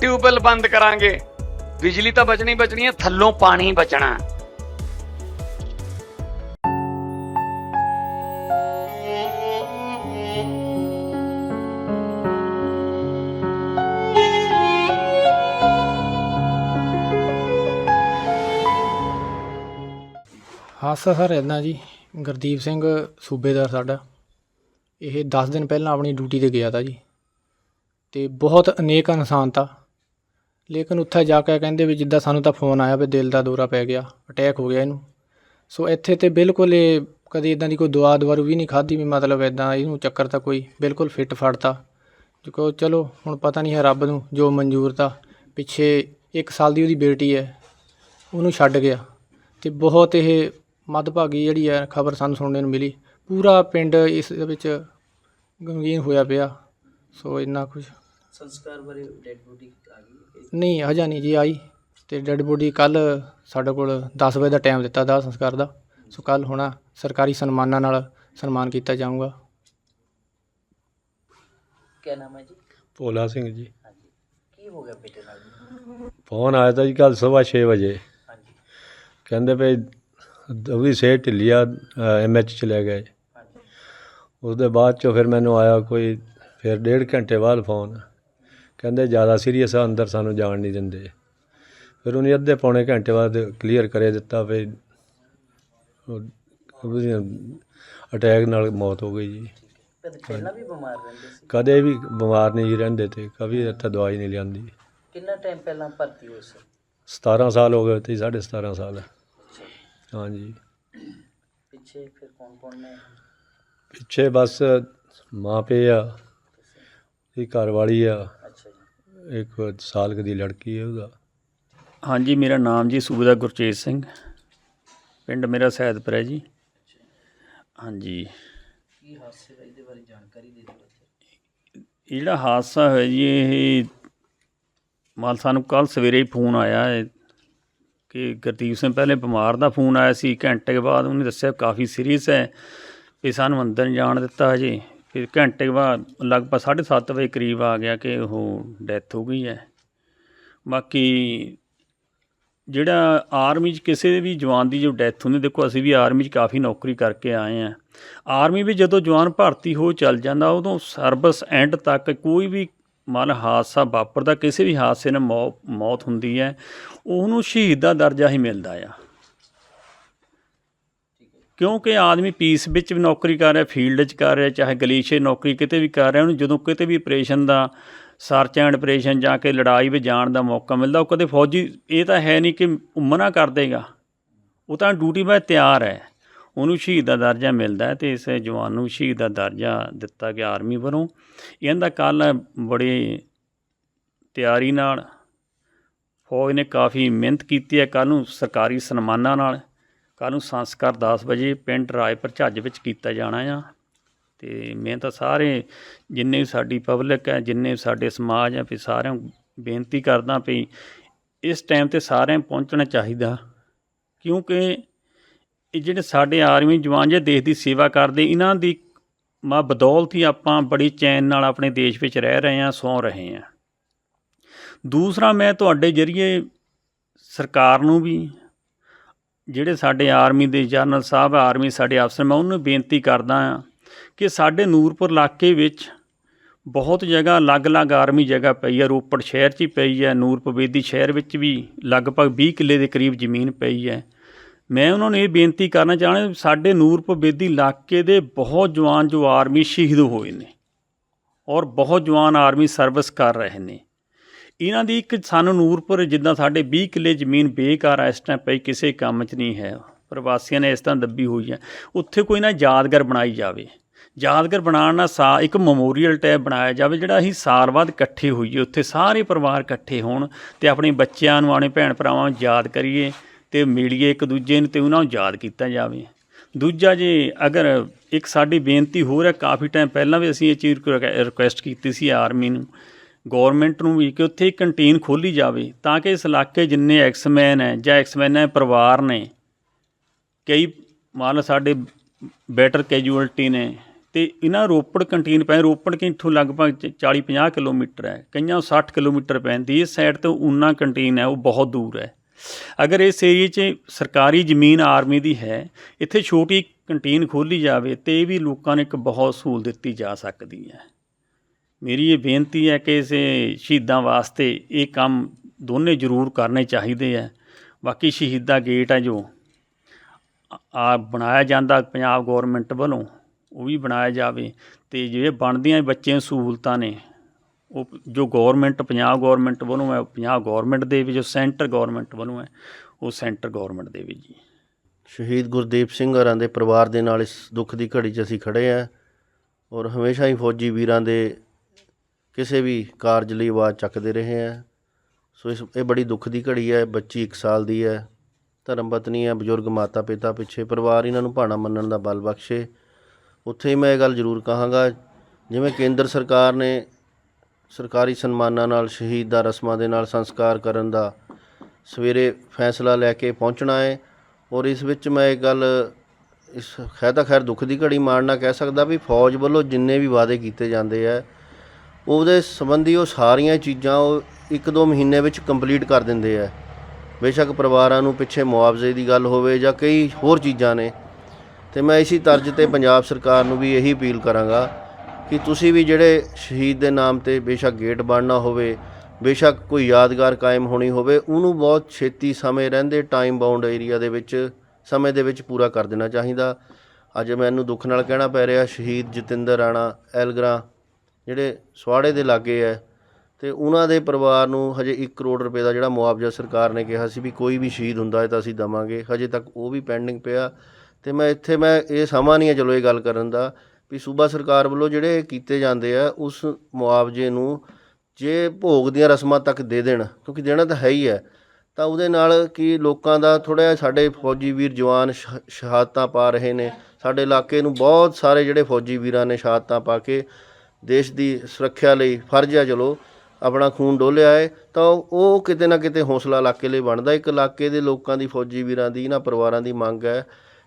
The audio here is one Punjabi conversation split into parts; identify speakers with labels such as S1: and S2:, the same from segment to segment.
S1: ਟਿਊਬਵੈਲ ਬੰਦ ਕਰਾਂਗੇ। ਬਿਜਲੀ ਤਾਂ ਬਚਣੀ ਬਚਣੀ ਹੈ, ਥੱਲੋਂ ਪਾਣੀ ਬਚਣਾ।
S2: ਹਾਸ ਸਰ ਇੱਦਾਂ ਜੀ, ਗੁਰਦੀਪ ਸਿੰਘ ਸੂਬੇਦਾਰ ਸਾਡਾ। ਇਹ 10 ਦਿਨ ਪਹਿਲਾਂ ਆਪਣੀ ਡਿਊਟੀ ਤੇ ਗਿਆ ਤਾ ਜੀ। ਤੇ ਬਹੁਤ ਅਨੇਕ ਇਨਸਾਨ ਤਾ ਲੇਕਿਨ ਉੱਥੇ ਜਾ ਕੇ ਕਹਿੰਦੇ ਵੀ ਜਿੱਦਾਂ ਸਾਨੂੰ ਤਾਂ ਫੋਨ ਆਇਆ ਵੀ ਦਿਲ ਦਾ ਦੌਰਾ ਪੈ ਗਿਆ ਅਟੈਕ ਹੋ ਗਿਆ ਇਹਨੂੰ। ਸੋ ਇੱਥੇ ਤੇ ਬਿਲਕੁਲ ਇਹ ਕਦੀ ਇਦਾਂ ਦੀ ਕੋਈ ਦਵਾ ਦਵਾਰੂ ਵੀ ਨਹੀਂ ਖਾਧੀ ਵੀ ਮਤਲਬ ਇਦਾਂ ਇਹਨੂੰ ਚੱਕਰ ਤਾਂ ਕੋਈ ਬਿਲਕੁਲ ਫਿੱਟ ਫੜਤਾ। ਜੋ ਚਲੋ, ਹੁਣ ਪਤਾ ਨਹੀਂ ਹੈ ਰੱਬ ਨੂੰ ਜੋ ਮਨਜ਼ੂਰ ਤਾ ਪਿੱਛੇ 1 ਸਾਲ ਦੀ ਉਹਦੀ ਬੇਟੀ ਹੈ, ਉਹਨੂੰ ਛੱਡ ਗਿਆ। ਤੇ ਬਹੁਤ ਇਹ ਮੱਦਭਾਗੀ ਜਿਹੜੀ ਹੈ ਖਬਰ ਸਾਨੂੰ ਸੁਣਨ ਨੂੰ ਮਿਲੀ। ਪੂਰਾ ਪਿੰਡ ਇਸ ਦੇ ਵਿੱਚ ਗਮਗੀਨ ਹੋਇਆ ਪਿਆ। ਸੋ ਇੰਨਾ ਕੁਝ
S3: ਸੰਸਕਾਰ ਬਾਰੇ ਡੈਡ ਬੋਡੀ ਆ ਗਈ
S2: ਨਹੀਂ ਹਜਾ ਨਹੀਂ ਜੀ ਆਈ। ਤੇ ਡੈੱਡ ਬੋਡੀ ਕੱਲ ਸਾਡੇ ਕੋਲ 10 ਵਜੇ ਦਾ ਟਾਈਮ ਦਿੱਤਾ ਦਾ ਸੰਸਕਾਰ ਦਾ। ਸੋ ਕੱਲ ਹੋਣਾ ਸਰਕਾਰੀ ਸਨਮਾਨਾਂ ਨਾਲ ਸਨਮਾਨ ਕੀਤਾ ਜਾਊਗਾ।
S3: ਕੀ ਨਾਮ ਹੈ ਜੀ?
S4: ਭੋਲਾ ਸਿੰਘ ਜੀ।
S3: ਹਾਂਜੀ। ਕੀ ਹੋ ਗਿਆ ਬੇਟੇ ਨਾਲ?
S4: ਫੋਨ ਆਇਆ ਤਾਂ ਜੀ ਕੱਲ ਸਵੇਰ 6 ਵਜੇ।
S3: ਹਾਂਜੀ।
S4: ਕਹਿੰਦੇ ਉਹਦੀ ਸਿਹਤ ਢਿੱਲੀ ਆ ਐਮਐਚ ਚਲੇ ਗਏ
S3: ਹਾਂਜੀ।
S4: ਉਸਦੇ ਬਾਅਦ ਚੋਂ ਫਿਰ ਮੈਨੂੰ ਆਇਆ ਕੋਈ ਫਿਰ ਡੇਢ ਘੰਟੇ ਬਾਅਦ ਫੋਨ। ਕਹਿੰਦੇ ਜ਼ਿਆਦਾ ਸੀਰੀਅਸ ਆ ਅੰਦਰ ਸਾਨੂੰ ਜਾਣ ਨਹੀਂ ਦਿੰਦੇ। ਫਿਰ ਉਹਨੇ ਅੱਧੇ ਪੌਣੇ ਘੰਟੇ ਬਾਅਦ ਕਲੀਅਰ ਕਰੇ ਦਿੱਤਾ ਵੀ ਅਟੈਕ ਨਾਲ ਮੌਤ ਹੋ ਗਈ ਜੀ।
S3: ਕਦੇ ਪਹਿਲਾਂ ਵੀ ਬਿਮਾਰ ਰਹਿੰਦੇ ਸੀ?
S4: ਕਦੇ ਵੀ ਬਿਮਾਰ ਨਹੀਂ ਰਹਿੰਦੇ ਤੇ ਕभी ਇੱਥੇ ਦਵਾਈ ਨਹੀਂ ਲਿਆਂਦੀ।
S3: ਕਿੰਨਾ ਟਾਈਮ ਪਹਿਲਾਂ ਭਰਤੀ ਹੋਏ ਸੀ?
S4: 17 ਸਾਲ ਹੋ ਗਏ ਤੇ 17.5 ਸਾਲ। ਹਾਂਜੀ।
S3: ਪਿੱਛੇ ਫਿਰ ਕੌਣ ਕੌਣ ਨੇ?
S4: ਪਿੱਛੇ ਬਸ ਮਾਂ ਪਿਓ ਆ ਇਹ ਘਰ ਵਾਲੀ ਆ। ਇੱਕ ਸਾਲ ਕੁ ਦੀ ਲੜਕੀ ਹੈ ਉਹਦਾ?
S5: ਹਾਂਜੀ ਮੇਰਾ ਨਾਮ ਜੀ ਸੂਬੇਦਾਰ ਗੁਰਚੇਤ ਸਿੰਘ। ਪਿੰਡ ਮੇਰਾ ਸੈਦਪੁਰ ਹੈ ਜੀ। ਹਾਂਜੀ।
S3: ਕੀ ਹਾਦਸੇ ਦਾ ਇਹਦੇ ਬਾਰੇ ਜਾਣਕਾਰੀ ਦੇ ਦਿਓ
S5: ਇਹ ਜਿਹੜਾ ਹਾਦਸਾ ਹੋਇਆ ਜੀ ਇਹ ਮਾਲ ਸਾਨੂੰ ਕੱਲ ਸਵੇਰੇ ਹੀ ਫੋਨ ਆਇਆ ਹੈ ਕਿ ਗੁਰਦੀਪ ਸਿੰਘ ਪਹਿਲੇ ਬਿਮਾਰ ਦਾ ਫੋਨ ਆਇਆ ਸੀ ਘੰਟੇ ਬਾਅਦ ਉਹਨੇ ਦੱਸਿਆ ਕਾਫੀ ਸੀਰੀਅਸ ਹੈ ਵੀ ਸਾਨੂੰ ਅੰਦਰ ਨਹੀਂ ਜਾਣ ਦਿੱਤਾ ਹਜੇ। ਫਿਰ ਘੰਟੇ ਬਾਅਦ, ਲਗਭਗ 7:30 ਵਜੇ ਕਰੀਬ ਆ ਗਿਆ ਕਿ ਉਹ ਡੈਥ ਹੋ ਗਈ ਹੈ। ਬਾਕੀ ਜਿਹੜਾ ਆਰਮੀ 'ਚ ਕਿਸੇ ਵੀ ਜਵਾਨ ਦੀ ਜੋ ਡੈਥ ਹੁੰਦੀ, ਦੇਖੋ ਅਸੀਂ ਵੀ ਆਰਮੀ 'ਚ ਕਾਫੀ ਨੌਕਰੀ ਕਰਕੇ ਆਏ ਆ ਆਰਮੀ ਵੀ ਜਦੋਂ ਜਵਾਨ ਭਰਤੀ ਹੋ ਚੱਲ ਜਾਂਦਾ, ਉਦੋਂ ਸਰਵਿਸ ਐਂਡ ਤੱਕ ਕੋਈ ਵੀ ਮਨ ਹਾਦਸਾ ਵਾਪਰਦਾ, ਕਿਸੇ ਵੀ ਹਾਦਸੇ ਨਾਲ ਮੌਤ ਹੁੰਦੀ ਹੈ, ਉਹਨੂੰ ਸ਼ਹੀਦ ਦਾ ਦਰਜਾ ਹੀ ਮਿਲਦਾ ਆ। ਕਿਉਂਕਿ ਆਦਮੀ ਪੀਸ ਵਿੱਚ ਵੀ ਨੌਕਰੀ ਕਰ ਰਿਹਾ ਫੀਲਡ 'ਚ ਕਰ ਰਿਹਾ, ਚਾਹੇ ਗਲੀਸ਼ੇ ਨੌਕਰੀ ਕਿਤੇ ਵੀ ਕਰ ਰਿਹਾ, ਉਹਨੂੰ ਜਦੋਂ ਕਿਤੇ ਵੀ ਆਪਰੇਸ਼ਨ ਦਾ ਸਰਚ ਐਂਡ ਆਪਰੇਸ਼ਨ ਜਾਂ ਕਿ ਲੜਾਈ ਵਿੱਚ ਜਾਣ ਦਾ ਮੌਕਾ ਮਿਲਦਾ, ਉਹ ਕਦੇ ਫੌਜੀ, ਇਹ ਤਾਂ ਹੈ ਨਹੀਂ ਕਿ ਉਹ ਮਨਾ ਕਰ ਦੇਗਾ। ਉਹ ਤਾਂ ਡਿਊਟੀ 'ਤੇ ਤਿਆਰ ਹੈ। ਉਹਨੂੰ ਸ਼ਹੀਦ ਦਾ ਦਰਜਾ ਮਿਲਦਾ ਹੈ ਤੇ ਇਸ ਜਵਾਨ ਨੂੰ ਸ਼ਹੀਦ ਦਾ ਦਰਜਾ ਦਿੱਤਾ ਗਿਆ ਆਰਮੀ ਵੱਲੋਂ। ਇਹਦਾ ਕੱਲ ਬੜੀ ਤਿਆਰੀ ਨਾਲ ਫੌਜ ਨੇ ਕਾਫੀ ਮਿਹਨਤ ਕੀਤੀ ਹੈ ਕੱਲ ਨੂੰ ਸਰਕਾਰੀ ਸਨਮਾਨਾਂ ਨਾਲ। ਕੱਲ ਨੂੰ ਸੰਸਕਾਰ 10 ਵਜੇ ਪਿੰਡ ਰਾਏਪੁਰ ਝੱਜ ਵਿੱਚ ਕੀਤਾ ਜਾਣਾ ਆ। ਤੇ ਮੈਂ ਤਾਂ ਸਾਰੇ ਜਿੰਨੇ ਵੀ ਸਾਡੀ ਪਬਲਿਕ ਹੈ, ਜਿੰਨੇ ਵੀ ਸਾਡੇ ਸਮਾਜ ਹੈ, ਵੀ ਸਾਰਿਆਂ ਨੂੰ ਬੇਨਤੀ ਕਰਦਾ ਵੀ ਇਸ ਟਾਈਮ ਤੇ ਸਾਰਿਆਂ ਪਹੁੰਚਣਾ ਚਾਹੀਦਾ। ਕਿਉਂਕਿ ਇਹ ਜਿਹੜੇ ਸਾਡੇ ਆਰਮੀ ਜਵਾਨ ਜੇ ਦੇਸ਼ ਦੀ ਸੇਵਾ ਕਰਦੇ, ਇਹਨਾਂ ਦੀ ਮਾ ਬਦੌਲਤ ਹੀ ਆਪਾਂ ਬੜੀ ਚੈਨ ਨਾਲ ਆਪਣੇ ਦੇਸ਼ ਵਿੱਚ ਰਹਿ ਰਹੇ ਹਾਂ, ਸੌ ਰਹੇ ਹਾਂ। ਦੂਸਰਾ, ਮੈਂ ਤੁਹਾਡੇ ਜਰੀਏ ਸਰਕਾਰ ਨੂੰ ਵੀ ਜਿਹੜੇ ਸਾਡੇ ਆਰਮੀ ਦੇ ਜਨਰਲ ਸਾਹਿਬ, ਆਰਮੀ ਸਾਡੇ ਅਫਸਰ, ਮੈਂ ਉਹਨੂੰ ਬੇਨਤੀ ਕਰਦਾ ਹਾਂ ਕਿ ਸਾਡੇ ਨੂਰਪੁਰ ਇਲਾਕੇ ਵਿੱਚ ਬਹੁਤ ਜਗ੍ਹਾ, ਅਲੱਗ-ਅਲੱਗ ਆਰਮੀ ਜਗ੍ਹਾ ਪਈ ਹੈ। ਰੋਪੜ ਸ਼ਹਿਰ 'ਚ ਹੀ ਪਈ ਹੈ ਨੂਰਪੁਰਬੇਦੀ ਸ਼ਹਿਰ ਵਿੱਚ ਵੀ ਲਗਭਗ 20 ਕਿੱਲੇ ਦੇ ਕਰੀਬ ਜ਼ਮੀਨ ਪਈ ਹੈ। ਮੈਂ ਉਹਨਾਂ ਨੂੰ ਇਹ ਬੇਨਤੀ ਕਰਨਾ ਚਾਹੁੰਦਾ ਸਾਡੇ ਨੂਰਪੁਰ ਬੇਦੀ ਇਲਾਕੇ ਦੇ ਬਹੁਤ ਜਵਾਨ ਜੋ ਆਰਮੀ ਸ਼ਹੀਦ ਹੋਏ ਨੇ ਔਰ ਬਹੁਤ ਜਵਾਨ ਆਰਮੀ ਸਰਵਿਸ ਕਰ ਰਹੇ ਨੇ। ਇਹਨਾਂ ਦੀ ਇੱਕ ਸਾਨੂੰ ਨੂਰਪੁਰ, ਜਿੱਦਾਂ ਸਾਡੇ 20 ਕਿੱਲੇ ਜ਼ਮੀਨ ਬੇਕਾਰ ਆ, ਇਸ ਟਾਈਮ ਪਈ ਕਿਸੇ ਕੰਮ 'ਚ ਨਹੀਂ ਹੈ। ਪ੍ਰਵਾਸੀਆਂ ਨੇ ਇਸ ਤਰ੍ਹਾਂ ਦੱਬੀ ਹੋਈ ਹੈ। ਉੱਥੇ ਕੋਈ ਨਾ ਯਾਦਗਾਰ ਬਣਾਈ ਜਾਵੇ। ਯਾਦਗਾਰ ਬਣਾਉਣ ਨਾਲ ਸਾ, ਇੱਕ ਮੈਮੋਰੀਅਲ ਟੈਬ ਬਣਾਇਆ ਜਾਵੇ, ਜਿਹੜਾ ਅਸੀਂ ਸਾਲ ਬਾਅਦ ਇਕੱਠੇ ਹੋਈਏ। ਉੱਥੇ ਸਾਰੇ ਪਰਿਵਾਰ ਇਕੱਠੇ ਹੋਣ ਤੇ ਆਪਣੇ ਬੱਚਿਆਂ ਨੂੰ, ਆਪਣੇ ਭੈਣ ਭਰਾਵਾਂ ਨੂੰ ਯਾਦ ਕਰੀਏ ਤੇ ਮਿਲੀਏ ਇੱਕ ਦੂਜੇ ਨੂੰ ਤੇ ਉਹਨਾਂ ਨੂੰ ਯਾਦ ਕੀਤਾ ਜਾਵੇ। ਦੂਜਾ ਜੇ ਅਗਰ ਇੱਕ ਸਾਡੀ ਬੇਨਤੀ ਹੋਰ ਹੈ, ਕਾਫੀ ਟਾਈਮ ਪਹਿਲਾਂ ਵੀ ਅਸੀਂ ਇਹ ਚੀਜ਼ ਰਿਕੁਐਸਟ ਕੀਤੀ ਸੀ ਆਰਮੀ ਨੂੰ। ਗਵਰਨਮੈਂਟ ਨੂੰ ਵੀ ਕਿ ਉੱਥੇ ਇੱਕ ਕੰਟੀਨ ਖੋਲੀ ਜਾਵੇ ਤਾਂ ਕਿ ਇਸ ਇਲਾਕੇ ਜਿੰਨੇ ਐਕਸਮੈਨ ਹੈ ਜਾਂ ਐਕਸਮੈਨਾਂ ਦੇ ਪਰਿਵਾਰ ਨੇ, ਕਈ ਮੰਨ ਲਓ ਸਾਡੇ ਬੈਟਰ ਕੈਜੂਅਲਟੀ ਨੇ, ਤੇ ਇਹਨਾਂ ਰੋਪੜ ਕੰਟੀਨ ਪੈ, ਰੋਪੜ ਕਿ ਇੱਥੋਂ ਲਗਭਗ 40 50 ਕਿਲੋਮੀਟਰ ਹੈ, ਕਈਆਂ 60 ਕਿਲੋਮੀਟਰ ਪੈਂਦੀ, ਇਸ ਸਾਈਡ ਤੋਂ ਉਨਾ ਕੰਟੀਨ ਹੈ, ਉਹ ਬਹੁਤ ਦੂਰ ਹੈ। ਅਗਰ ਇਸ ਏਰੀਏ 'ਚ ਸਰਕਾਰੀ ਜ਼ਮੀਨ ਆਰਮੀ ਦੀ ਹੈ, ਇੱਥੇ ਛੋਟੀ ਕੰਟੀਨ ਖੋਲੀ ਜਾਵੇ ਤੇ ਇਹ ਵੀ ਲੋਕਾਂ ਨੂੰ ਇੱਕ ਬਹੁਤ ਸਹੂਲਤ ਦਿੱਤੀ ਜਾ ਸਕਦੀ ਹੈ। ਮੇਰੀ ਇਹ ਬੇਨਤੀ ਹੈ ਕਿ ਇਸ ਸ਼ਹੀਦਾਂ ਵਾਸਤੇ ਇਹ ਕੰਮ ਦੋਨੇ ਜ਼ਰੂਰ ਕਰਨੇ ਚਾਹੀਦੇ ਹੈ ਬਾਕੀ ਸ਼ਹੀਦਾਂ ਗੇਟ ਹੈ ਜੋ, ਆ ਬਣਾਇਆ ਜਾਂਦਾ ਪੰਜਾਬ ਗਵਰਨਮੈਂਟ ਵੱਲੋਂ, ਉਹ ਵੀ ਬਣਾਇਆ ਜਾਵੇ ਤੇ ਜਿਹੜੇ ਬਣਦੀਆਂ ਬੱਚਿਆਂ ਸਹੂਲਤਾਂ ਨੇ, ਉਹ ਜੋ ਗਵਰਨਮੈਂਟ ਪੰਜਾਬ ਗਵਰਨਮੈਂਟ ਵੱਲੋਂ ਹੈ, ਪੰਜਾਬ ਗਵਰਨਮੈਂਟ ਦੇ ਵੀ ਜੋ ਸੈਂਟਰ ਗਵਰਨਮੈਂਟ ਵੱਲੋਂ ਹੈ, ਉਹ ਸੈਂਟਰ ਗਵਰਨਮੈਂਟ ਦੇ ਵੀ ਜੀ।
S3: ਸ਼ਹੀਦ ਗੁਰਦੀਪ ਸਿੰਘ ਹੋਰਾਂ ਦੇ ਪਰਿਵਾਰ ਦੇ ਨਾਲ ਇਸ ਦੁੱਖ ਦੀ ਘੜੀ 'ਚ ਅਸੀਂ ਖੜੇ ਆਂ ਔਰ ਹਮੇਸ਼ਾ ਹੀ ਫੌਜੀ ਵੀਰਾਂ ਦੇ ਕਿਸੇ ਵੀ ਕਾਰਜ ਲਈ ਆਵਾਜ਼ ਚੱਕਦੇ ਰਹੇ ਆਂ। ਸੋ ਇਸ, ਇਹ ਬੜੀ ਦੁੱਖ ਦੀ ਘੜੀ ਹੈ, ਬੱਚੀ 1 ਸਾਲ ਦੀ ਹੈ ਧਰਮ ਪਤਨੀ ਹੈ, ਬਜ਼ੁਰਗ ਮਾਤਾ ਪਿਤਾ ਪਿੱਛੇ ਪਰਿਵਾਰ ਇਹਨਾਂ ਨੂੰ ਭਾਣਾ ਮੰਨਣ ਦਾ ਬਲ ਬਖਸ਼ੇ। ਉੱਥੇ ਹੀ ਮੈਂ ਇਹ ਗੱਲ ਜ਼ਰੂਰ ਕਹਾਂਗਾ, ਜਿਵੇਂ ਕੇਂਦਰ ਸਰਕਾਰ ਨੇ ਸਰਕਾਰੀ ਸਨਮਾਨਾਂ ਨਾਲ, ਸ਼ਹੀਦ ਦਾ ਰਸਮਾਂ ਦੇ ਨਾਲ ਸੰਸਕਾਰ ਕਰਨ ਦਾ ਸਵੇਰੇ ਫੈਸਲਾ ਲੈ ਕੇ ਪਹੁੰਚਣਾ ਹੈ ਔਰ ਇਸ ਵਿੱਚ ਮੈਂ ਇਹ ਗੱਲ, ਇਸ ਖੈਰ ਤਾਂ ਖੈਰ ਦੁੱਖ ਦੀ ਘੜੀ ਮਾਰਨਾ ਕਹਿ ਸਕਦਾ ਵੀ ਫੌਜ ਵੱਲੋਂ ਜਿੰਨੇ ਵੀ ਵਾਅਦੇ ਕੀਤੇ ਜਾਂਦੇ ਆ ਉਹਦੇ ਸੰਬੰਧੀ ਉਹ ਸਾਰੀਆਂ ਚੀਜ਼ਾਂ ਉਹ ਇੱਕ ਦੋ ਮਹੀਨੇ ਵਿੱਚ ਕੰਪਲੀਟ ਕਰ ਦਿੰਦੇ ਆ। ਬੇਸ਼ੱਕ ਪਰਿਵਾਰਾਂ ਨੂੰ ਪਿੱਛੇ ਮੁਆਵਜ਼ੇ ਦੀ ਗੱਲ ਹੋਵੇ ਜਾਂ ਕਈ ਹੋਰ ਚੀਜ਼ਾਂ ਨੇ। ਤੇ ਮੈਂ ਇਸੇ ਤਰਜ਼ ਤੇ ਪੰਜਾਬ ਸਰਕਾਰ ਨੂੰ ਵੀ ਇਹੀ ਅਪੀਲ ਕਰਾਂਗਾ ਕਿ ਤੁਸੀਂ ਵੀ ਜਿਹੜੇ ਸ਼ਹੀਦ ਦੇ ਨਾਮ ਤੇ ਬੇਸ਼ੱਕ ਗੇਟ ਬਣਨਾ ਹੋਵੇ, ਬੇਸ਼ੱਕ ਕੋਈ ਯਾਦਗਾਰ ਕਾਇਮ ਹੋਣੀ ਹੋਵੇ, ਉਹਨੂੰ ਬਹੁਤ ਛੇਤੀ ਸਮੇਂ ਰਹਿੰਦੇ ਟਾਈਮ ਬਾਉਂਡ ਏਰੀਆ ਦੇ ਵਿੱਚ, ਸਮੇਂ ਦੇ ਵਿੱਚ ਪੂਰਾ ਕਰ ਦੇਣਾ ਚਾਹੀਦਾ। ਅੱਜ ਮੈਨੂੰ ਦੁੱਖ ਨਾਲ ਕਹਿਣਾ ਪੈ ਰਿਹਾ, ਸ਼ਹੀਦ ਜਤਿੰਦਰ ਰਾਣਾ, ਐਲਗਰਾ ਜਿਹੜੇ ਸਵਾੜੇ ਦੇ ਲਾਗੇ ਹੈ ਤੇ ਉਹਨਾਂ ਦੇ ਪਰਿਵਾਰ ਨੂੰ ਹਜੇ 1 ਕਰੋੜ ਰੁਪਏ ਦਾ ਜਿਹੜਾ ਮੁਆਵਜ਼ਾ ਸਰਕਾਰ ਨੇ ਕਿਹਾ ਸੀ ਵੀ ਕੋਈ ਵੀ ਸ਼ਹੀਦ ਹੁੰਦਾ ਹੈ ਤਾਂ ਅਸੀਂ ਦਵਾਂਗੇ। ਹਜੇ ਤੱਕ ਉਹ ਵੀ ਪੈਂਡਿੰਗ ਪਿਆ। ਤੇ ਮੈਂ ਇੱਥੇ ਮੈਂ ਇਹ ਸਮਾਂ ਨਹੀਂ ਹੈ ਚਲੋ ਇਹ ਗੱਲ ਕਰਨ ਦਾ ਵੀ ਸੂਬਾ ਸਰਕਾਰ ਵੱਲੋਂ ਜਿਹੜੇ ਕੀਤੇ ਜਾਂਦੇ ਆ, ਉਸ ਮੁਆਵਜ਼ੇ ਨੂੰ ਜੇ ਭੋਗ ਦੀਆਂ ਰਸਮਾਂ ਤੱਕ ਦੇ ਦੇਣ, ਕਿਉਂਕਿ ਦੇਣਾ ਤਾਂ ਹੈ ਹੀ ਹੈ, ਤਾਂ ਉਹਦੇ ਨਾਲ ਕੀ ਲੋਕਾਂ ਦਾ ਥੋੜ੍ਹਾ ਜਿਹਾ ਸਾਡੇ ਫੌਜੀ ਵੀਰ ਜਵਾਨ ਸ਼ਹਾਦਤਾਂ ਪਾ ਰਹੇ ਨੇ। ਸਾਡੇ ਇਲਾਕੇ ਨੂੰ ਬਹੁਤ ਸਾਰੇ ਜਿਹੜੇ ਫੌਜੀ ਵੀਰਾਂ ਨੇ ਸ਼ਹਾਦਤਾਂ ਪਾ ਕੇ ਦੇਸ਼ ਦੀ ਸੁਰੱਖਿਆ ਲਈ ਫਰਜ਼ ਆ ਚਲੋ ਆਪਣਾ ਖੂਨ ਡੋਲਿਆ ਹੈ, ਤਾਂ ਉਹ ਕਿਤੇ ਨਾ ਕਿਤੇ ਹੌਸਲਾ ਇਲਾਕੇ ਲਈ ਬਣਦਾ ਇੱਕ ਇਲਾਕੇ ਦੇ ਲੋਕਾਂ ਦੀ ਫੌਜੀ ਵੀਰਾਂ ਦੀ, ਇਹਨਾਂ ਪਰਿਵਾਰਾਂ ਦੀ ਮੰਗ ਹੈ,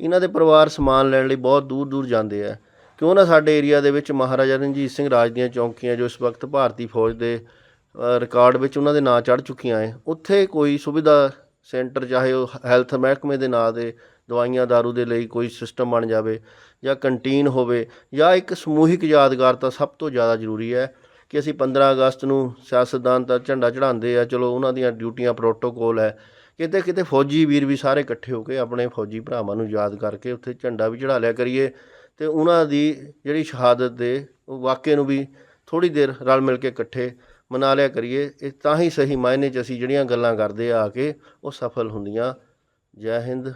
S3: ਇਹਨਾਂ ਦੇ ਪਰਿਵਾਰ ਸਮਾਨ ਲੈਣ ਲਈ ਬਹੁਤ ਦੂਰ ਦੂਰ ਜਾਂਦੇ ਆ। ਕਿਉਂ ਨਾ ਸਾਡੇ ਏਰੀਆ ਦੇ ਵਿੱਚ ਮਹਾਰਾਜਾ ਰਣਜੀਤ ਸਿੰਘ ਰਾਜ ਦੀਆਂ ਚੌਂਕੀਆਂ ਜੋ ਇਸ ਵਕਤ ਭਾਰਤੀ ਫੌਜ ਦੇ ਰਿਕਾਰਡ ਵਿੱਚ ਉਹਨਾਂ ਦੇ ਨਾਂ ਚੜ੍ਹ ਚੁੱਕੀਆਂ ਹੈ, ਉੱਥੇ ਕੋਈ ਸੁਵਿਧਾ ਸੈਂਟਰ ਚਾਹੇ ਉਹ ਹੈਲਥ ਮਹਿਕਮੇ ਦੇ ਨਾਂ ਦੇ ਦਵਾਈਆਂ ਦਾਰੂ ਦੇ ਲਈ ਕੋਈ ਸਿਸਟਮ ਬਣ ਜਾਵੇ ਜਾਂ ਕੰਟੀਨ ਹੋਵੇ ਜਾਂ ਇੱਕ ਸਮੂਹਿਕ ਯਾਦਗਾਰ ਤਾਂ ਸਭ ਤੋਂ ਜ਼ਿਆਦਾ ਜ਼ਰੂਰੀ ਹੈ ਕਿ ਅਸੀਂ 15 ਅਗਸਤ ਨੂੰ ਸਿਆਸਤਦਾਨ ਤਾਂ ਝੰਡਾ ਚੜਾਉਂਦੇ ਆ ਚਲੋ ਉਹਨਾਂ ਦੀਆਂ ਡਿਊਟੀਆਂ ਪ੍ਰੋਟੋਕੋਲ ਹੈ। ਕਿਤੇ ਕਿਤੇ ਫੌਜੀ ਵੀਰ ਵੀ ਸਾਰੇ ਇਕੱਠੇ ਹੋ ਕੇ ਆਪਣੇ ਫੌਜੀ ਭਰਾਵਾਂ ਨੂੰ ਯਾਦ ਕਰਕੇ ਉੱਥੇ ਝੰਡਾ ਵੀ ਚੜਾ ਲਿਆ ਕਰੀਏ ਤੇ ਉਹਨਾਂ ਦੀ ਜਿਹੜੀ ਸ਼ਹਾਦਤ ਦੇ ਉਹ ਵਾਕਿਆ ਨੂੰ ਵੀ ਥੋੜੀ ਦੇਰ ਰਲ ਮਿਲ ਕੇ ਇਕੱਠੇ ਮਨਾ ਲਿਆ ਕਰੀਏ, ਇਹ ਤਾਂ ਹੀ ਸਹੀ ਮਾਇਨੇ 'ਚ ਅਸੀਂ ਜਿਹੜੀਆਂ ਗੱਲਾਂ ਕਰਦੇ ਆ ਕੇ ਉਹ ਸਫਲ ਹੁੰਦੀਆਂ। ਜੈ ਹਿੰਦ।